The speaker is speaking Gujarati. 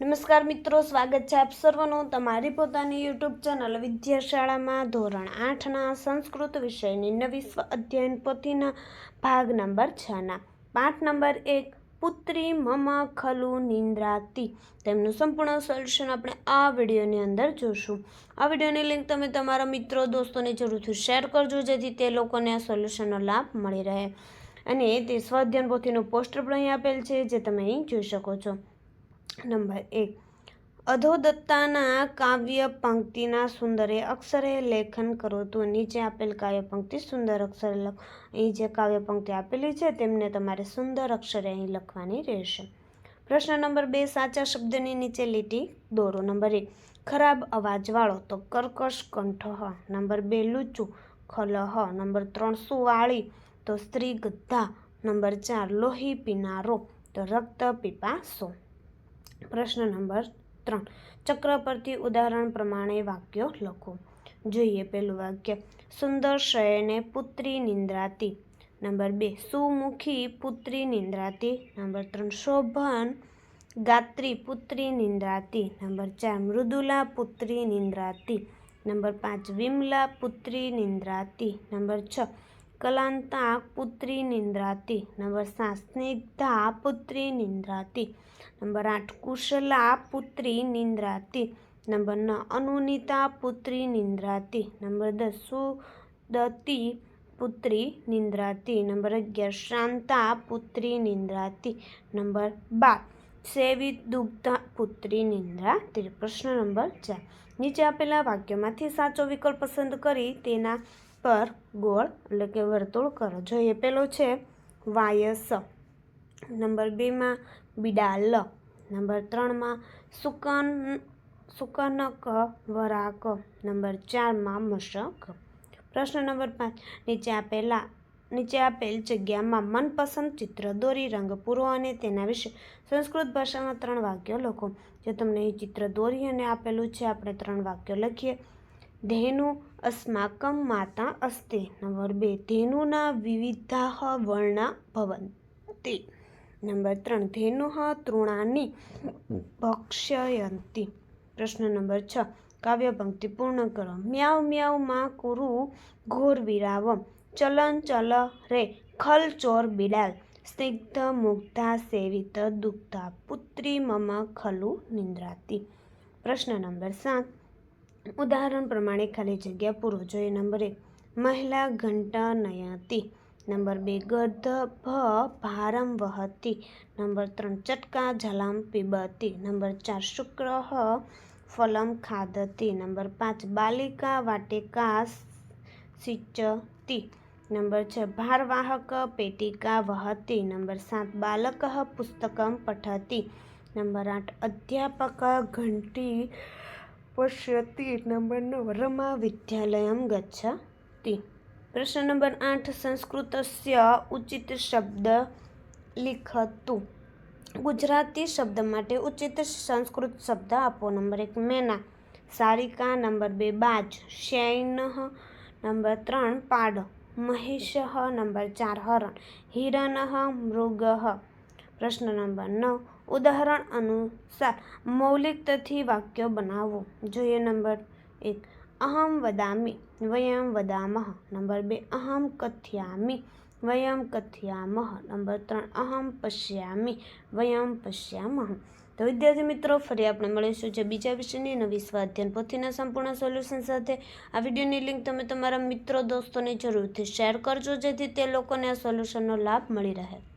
નમસ્કાર મિત્રો, સ્વાગત છે આપ સર્વનું તમારી પોતાની યુટ્યુબ ચેનલ વિદ્યાશાળામાં ધોરણ આઠના સંસ્કૃત વિષયની નવી સ્વ અધ્યયન પોથીના ભાગ નંબર છના. પાઠ નંબર એક, પુત્રી મમ ખલુ નિંદ્રાતી. તેમનું સંપૂર્ણ સોલ્યુશન આપણે આ વિડીયોની અંદર જોશું. આ વિડીયોની લિંક તમે તમારા મિત્રો, દોસ્તોને જરૂરથી શેર કરજો, જેથી તે લોકોને આ સોલ્યુશનનો લાભ મળી રહે. અને તે સ્વાધ્યાયન પોથીનું પોસ્ટર પણ અહીં આપેલ છે, જે તમે અહીં જોઈ શકો છો. નંબર એક અધોદત્તાના કાવ્ય પંક્તિના સુંદરે અક્ષરે લેખન કરો તો નીચે આપેલ કાવ્ય પંક્તિ સુંદર અક્ષરે લખ, અહીં જે કાવ્ય પંક્તિ આપેલી છે તેમને તમારે સુંદર અક્ષરે અહીં લખવાની રહેશે. પ્રશ્ન નંબર બે, સાચા શબ્દની નીચે લીટી દોરો. નંબર એક, ખરાબ અવાજવાળો તો કર્કશ કંઠ હ. નંબર બે, લૂચું ખલહ નંબર ત્રણ, સુવાળી તો સ્ત્રી ગદ્ધા નંબર ચાર, લોહી પીનારો તો રક્ત પીપાસો પ્રશ્ન નંબર ત્રણ. ચક્ર પરથી ઉદાહરણ પ્રમાણે વાક્યો લખો. જોઈએ પેલું વાક્ય. સુંદર શયને પુત્રી નિંદ્રાતી. નંબર બે. સુમુખી પુત્રી નિંદ્રાતી. નંબર ત્રણ. શોભન ગાત્રી પુત્રી નિંદ્રાતી. નંબર ચાર. મૃદુલા પુત્રી નિંદ્રાતી. નંબર પાંચ. વિમલા પુત્રી નિંદ્રાતી. નંબર છ. કલાંતા પુત્રી નિંદ્રાતી નંબર સાત સ્નિગ્ધા પુત્રી નિંદ્રાતી નંબર આઠ કુશલા પુત્રી નિંદ્રાતી નંબર નવ અનુનિતા પુત્રી નિંદ્રાતી નંબર દસ સુદતી પુત્રી નિંદ્રાતી નંબર અગિયાર શાંતા પુત્રી નિંદ્રાતી નંબર બાર સેવિત દુગ્ધા પુત્રી નિંદ્રા પ્રશ્ન નંબર ચાર નીચે આપેલા વાક્યમાંથી સાચો વિકલ્પ પસંદ કરી તેના પર ગોળ, એટલે કે વર્તુળ કરો. જોઈએ પેલો છે, વાયસ. નંબર બેમાં બિડાલ. નંબર ત્રણમાં સુકન, સુકનક, વરાક. નંબર ચારમાં મશક. પ્રશ્ન નંબર પાંચ, નીચે આપેલા, નીચે આપેલ જગ્યામાં મનપસંદ ચિત્ર, દોરી, રંગ, પૂરો અને તેના વિશે સંસ્કૃત ભાષામાં ત્રણ વાક્યો લખો. જો તમને એ ચિત્ર દોરી અને આપેલું છે, આપણે ત્રણ વાક્યો લખીએ. ધેનુ અસ્માકમ માતા अस्ति। નંબર બે ધેનુના વિવિધાહ વર્ણા ભવંતિ નંબર ત્રણ ધેનુ તૃણાની ભક્ષ્યયંતિ પ્રશ્ન નંબર છ કાવ્ય પંક્તિ પૂર્ણ કરો મ્યાવ મ્યાવમાં કુરુ ઘોર વિરાવમ ચલન ચલ રે ખલ ચોર બિડાલ સ્નિગ્ધ મુગ્ધા સેવિત દુગ્ધા પુત્રી મમ ખલુ નિંદ્રાતી પ્રશ્ન નંબર સાત ઉદાહરણ પ્રમાણે ખાલી જગ્યા પૂરો જોઈએ. નંબર એક મહિલા ઘંટા નયતી. નંબર બે, ગર્ધ ભારમ વહતી. નંબર ત્રણ, ચટકા જલામ પીબતી. નંબર ચાર, શુક્ર ફલમ ખાદતી નંબર પાંચ, બાલિકા વાટિકા સિંચતી. નંબર છ, ભારવાહક પેટિકા વહતી. નંબર સાત, બાલક પુસ્તકમ પઠતી. નંબર આઠ, અધ્યાપક ઘંટી પશ્યતિ નંબર નવ રમા વિદ્યાલયમ ગચ્છતિ પ્રશ્ન નંબર આઠ સંસ્કૃતસ્ય ઉચિત શબ્દ લિખતું ગુજરાતી શબ્દ માટે ઉચિત સંસ્કૃત શબ્દ આપો નંબર એક મેના સારિકા નંબર બે બાજ શૈન નંબર ત્રણ પાડ મહિષ નંબર ચાર હરણ હિરણ મૃગ પ્રશ્ન નંબર નવ ઉદાહરણ અનુસાર મૌલિકતાથી વાક્યો બનાવો. જોઈએ નંબર એક, અહમ વદામી, વયમ વદામહ. નંબર બે, અહમ કથયામિ, વયમ કથયામહ. નંબર ત્રણ, અહમ પશ્યામી, વયમ પશ્યામહ. તો વિદ્યાર્થી મિત્રો, ફરી આપણે મળીશું જે બીજા વિષયની નવી સ્વાધ્યાયન પોથીના સંપૂર્ણ સોલ્યુશન સાથે. આ વિડીયોની લિંક તમે તમારા મિત્રો, દોસ્તોને જરૂરથી શેર કરજો, જેથી તે લોકોને આ સોલ્યુશનનો લાભ મળી રહે.